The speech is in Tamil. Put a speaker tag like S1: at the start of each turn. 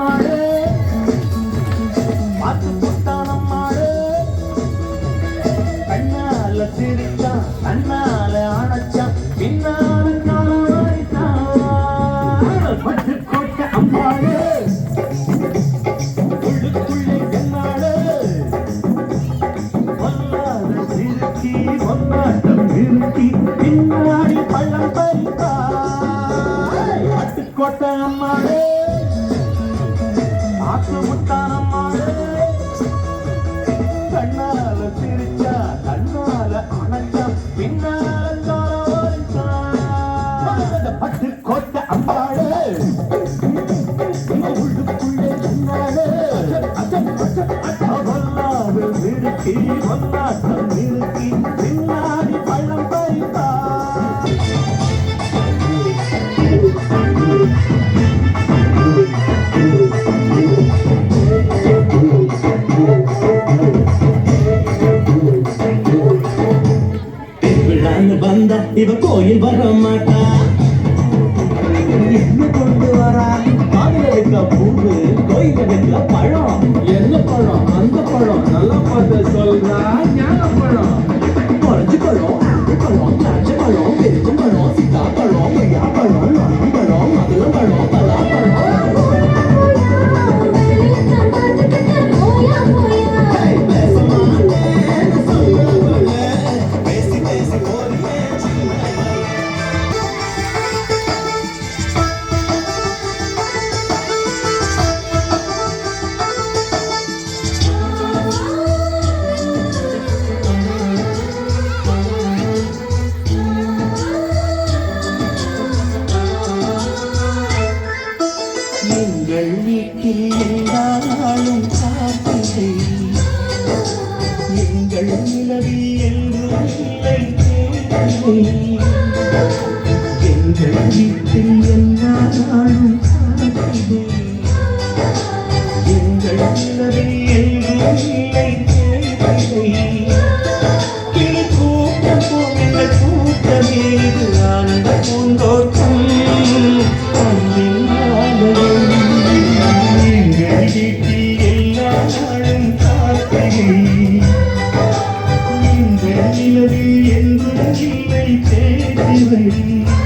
S1: நம்மாடு பார்த்து போட்டான் நம்மாடு கண்ணால சிரிச்சான் கண்ணால அணைச்சான் பின்னால காலாடித்தான் கோட்டை அம்மாடு உள்ளுக்குள்ளே கண்ணாடு பொல்லாத சிறுக்கி பொன்னாட்டம் நிறுத்தி பின்னாடி பள்ளம் பறித்தாய் பட்டுக்கோட்டை அம்மாடு ஆத்து முட்டான் கண்ணால சிரிச்சா கண்ணால அணைச்சா பின்னால கால பட்டுக்கோட்டை உள்ளுக்குள்ளே நிறுத்தி நிறுத்தி
S2: வந்தா இவ கோயில் வர மாட்டா
S1: என்ன கொண்டு வரா?
S2: காதல வைக்க பூவு கோயில வைக்க பழம்.
S1: என்ன பழம்? அந்த பழம். நல்லா பார்த்து சொல்றா. ஞான பழம்
S2: எல்லாராலும் சாத்தியை எங்கள் நிலவில் எங்கும் இல்லை
S1: எங்கள் வீட்டில் எல்லாராலும் சாத்தியை எங்கள் நிலவில் எங்கும் இல்லை கூட்டம் எங்கள் கூட்டமே. இது ஆனந்த take it away